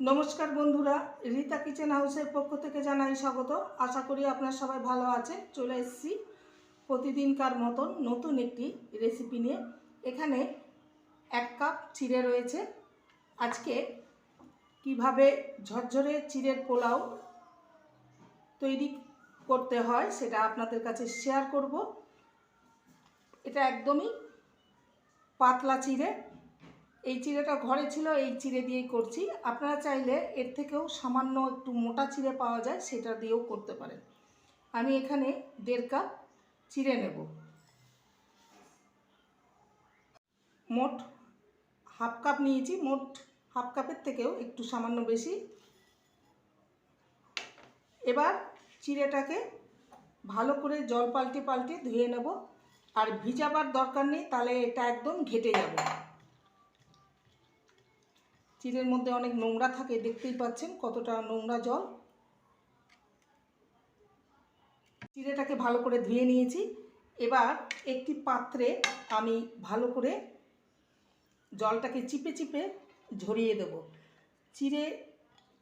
নমস্কার বন্ধুরা, রীতা কিচেন হাউসের পক্ষ থেকে জানাই স্বাগত। আশা করি আপনারা সবাই ভালো আছেন। চলে এসেছি প্রতিদিনকার মতন নতুন একটি রেসিপি নিয়ে। এখানে এক কাপ চিড়ে রয়েছে। আজকে কীভাবে ঝরঝরে চিড়ের পোলাও তৈরি করতে হয় সেটা আপনাদের কাছে শেয়ার করব। এটা একদমই পাতলা চিড়ে। এই চিড়েটা ঘরে ছিল, এই চিড়ে দিয়েই করছি। আপনারা চাইলে এর থেকেও সামান্য একটু মোটা চিড়ে পাওয়া যায়, সেটা দিয়েও করতে পারেন। আমি এখানে দেড় কাপ চিড়ে নেব। মোট হাফ কাপ নিয়েছি, মোট হাফ কাপের থেকেও একটু সামান্য বেশি। এবার চিড়েটাকে ভালো করে জল পাল্টে পাল্টে ধুয়ে নেব। আর ভিজাবার দরকার নেই, তাহলে এটা একদম ঘেটে যাবে। চিড়ের মধ্যে অনেক নোংরা থাকে, দেখতেই পাচ্ছেন কতটা নোংরা জল। চিড়েটাকে ভালো করে ধুয়ে নিয়েছি। এবার একটি পাত্রে আমি ভালো করে জলটাকে চিপে চিপে ঝরিয়ে দেব। চিড়ে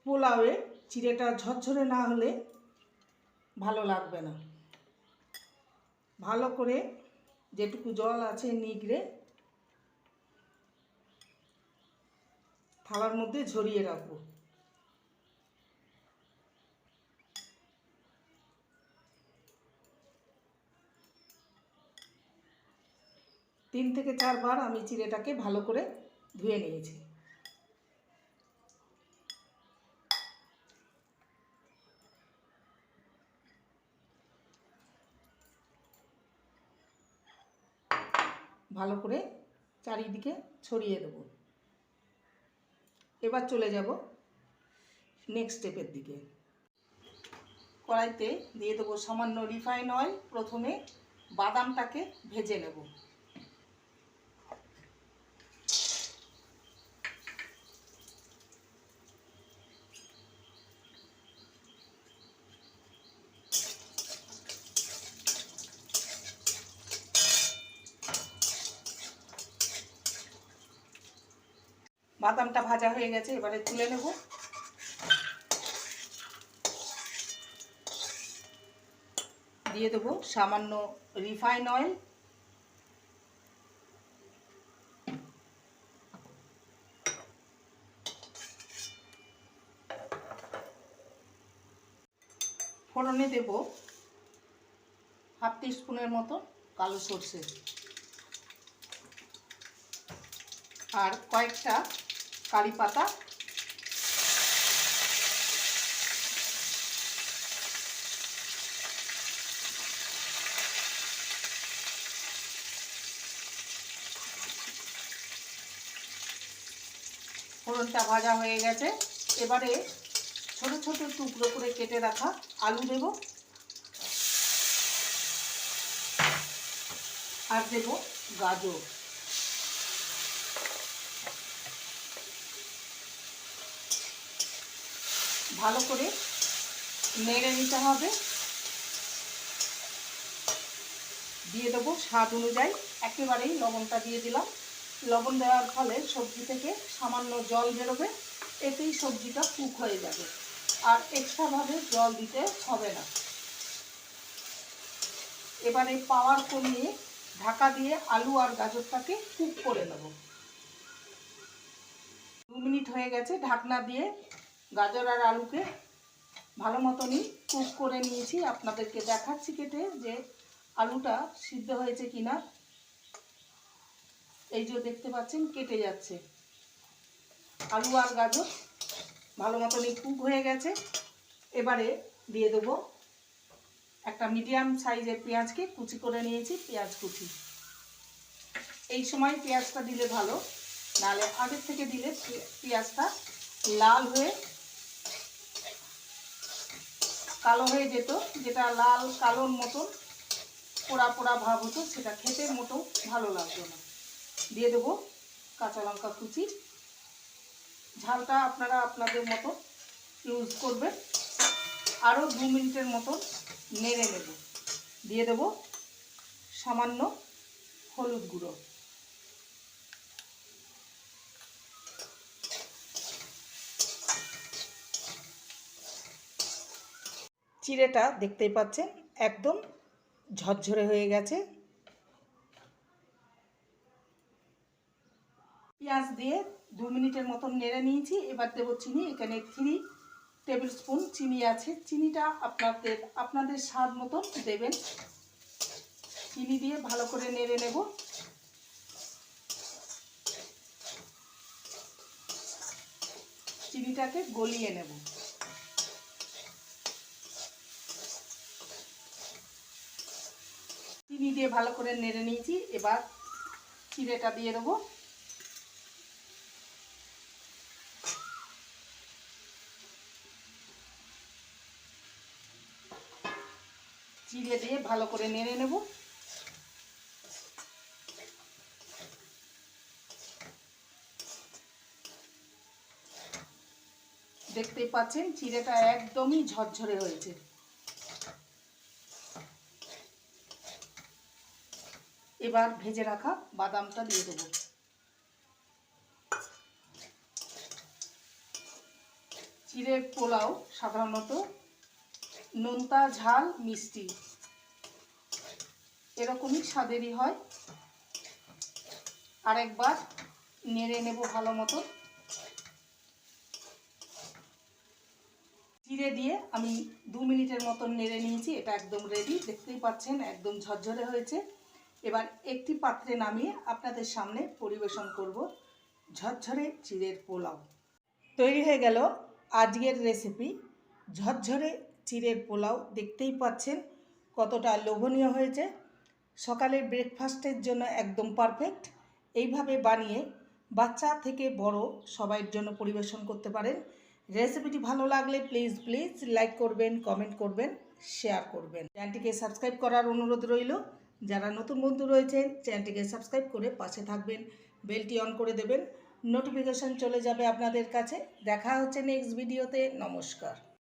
পোলাওয়ে চিড়েটা ঝরঝরে না হলে ভালো লাগবে না। ভালো করে যেটুকু জল আছে নিগড়ে থালার মধ্যে ঝরিয়ে রাখব। তিন থেকে চারবার আমি চিড়েটাকে ভালো করে ধুয়ে নিয়েছি। ভালো করে চারিদিকে ছড়িয়ে দেবো। এবার চলে যাব নেক্সট স্টেপের দিকে। কড়াইতে দিয়ে দেবো সামান্য রিফাইন অয়েল প্রথমে বাদামটাকে ভেজে নেব। বাদামটা ভাজা হয়ে গেছে, এবারে তুলে নেব। দিয়ে দেবো সামান্য রিফাইন অয়েল। ফোড়নে দেব হাফ স্পুনের মতো কালো সর্ষে। আর কয়েকটা কারি পাতা। ফোড়নটা ভাজা হয়ে গেছে। এবারে ছোট ছোট টুকরো করে কেটে রাখা আলু দেব। আর দেব গাজর। ভালো করে নেড়ে নিতে হবে। দিয়ে দেবো স্বাদ অনুযায়ী। একেবারেই লবণটা দিয়ে দিলাম। লবণ দেওয়ার ফলে সবজি থেকে সামান্য জল বেরোবে। এতেই সবজিটা কুক হয়ে যাবে। আর এক্সট্রাভাবে জল দিতে হবে না। এবারে পাওয়ার কমিয়ে ঢাকা দিয়ে আলু আর গাজরটাকে কুক করে নেব। দু মিনিট হয়ে গেছে ঢাকনা দিয়ে গাজর আর আলুকে ভালো মতনই কুক করে নিয়েছি। আপনাদেরকে দেখাচ্ছি কেটে যে আলুটা সিদ্ধ হয়েছে কিনা। এই যে দেখতে পাচ্ছেন, কেটে যাচ্ছে। আলু আর গাজর ভালো মতনই কুক হয়ে গেছে। এবারে দিয়ে দেবো একটা মিডিয়াম সাইজের পেঁয়াজকে কুচি করে নিয়েছি, পেঁয়াজ কুচি। এই সময় পেঁয়াজটা দিলে ভালো নাহলে আগের থেকে দিলে পেঁয়াজটা লাল হয়ে কালো হয়ে যেত, যেটা লাল কালোর মতন পোড়া পোড়া ভাব হতো, সেটা খেতে মোটেও ভালো লাগতো না। দিয়ে দেবো কাঁচা লঙ্কা কুচি। ঝালটা আপনারা আপনাদের মতো ইউজ করবেন। আরও দু মিনিটের মতো নেড়ে নেব। দিয়ে দেবো সামান্য হলুদ গুঁড়ো। চিড়েটা দেখতেই পাচ্ছেন, একদম ঝরঝরে হয়ে গেছে। পেঁয়াজ দিয়ে দু মিনিটের মতন নেড়ে নিয়েছি, এবার দেবো চিনি, এখানে থ্রি টেবিল স্পুন চিনি আছে। চিনিটা আপনাদের আপনাদের স্বাদ মতন দেবেন। চিনি দিয়ে ভালো করে নেড়ে নেব। চিনিটাকে গলিয়ে নেব। দিয়ে ভালো করে নেড়ে নিয়েছি। এবার চিড়েটা দিয়ে দেবো। চিড়ে দিয়ে ভালো করে নেড়ে নেব। দেখতেই পাচ্ছেন, চিড়েটা একদমই ঝরঝরে হয়েছে। এবার ভেজে রাখা বাদামটা দিয়ে দেবো। চিড়ের পোলাও সাধারণত নোনতা, ঝাল, মিষ্টি এরকমই স্বাদেরই হয়। আরেকবার নেড়ে নেব ভালো মতো জিরে দিয়ে আমি দু মিনিটের মতন নেড়ে নিয়েছি, এটা একদম রেডি দেখতেই পাচ্ছেন, একদম ঝরঝরে হয়েছে। এবার একটি পাত্রে নামিয়ে আপনাদের সামনে পরিবেশন করব ঝরঝরে চিড়ের পোলাও। তৈরি হয়ে গেল আজকের রেসিপি ঝরঝরে চিড়ের পোলাও দেখতেই পাচ্ছেন কতটা লোভনীয় হয়েছে। সকালের ব্রেকফাস্টের জন্য একদম পারফেক্ট এইভাবে বানিয়ে বাচ্চা থেকে বড় সবাইয়ের জন্য পরিবেশন করতে পারেন। রেসিপিটি ভালো লাগলে প্লিজ প্লিজ লাইক করবেন কমেন্ট করবেন শেয়ার করবেন। চ্যানেলটিকে সাবস্ক্রাইব করার অনুরোধ রইল। যারা নতুন বন্ধু রয়েছেন, চ্যানেলটিকে সাবস্ক্রাইব করে পাশে থাকবেন, বেলটি অন করে দেবেন। নোটিফিকেশান চলে যাবে আপনাদের কাছে। দেখা হচ্ছে নেক্সট ভিডিওতে নমস্কার।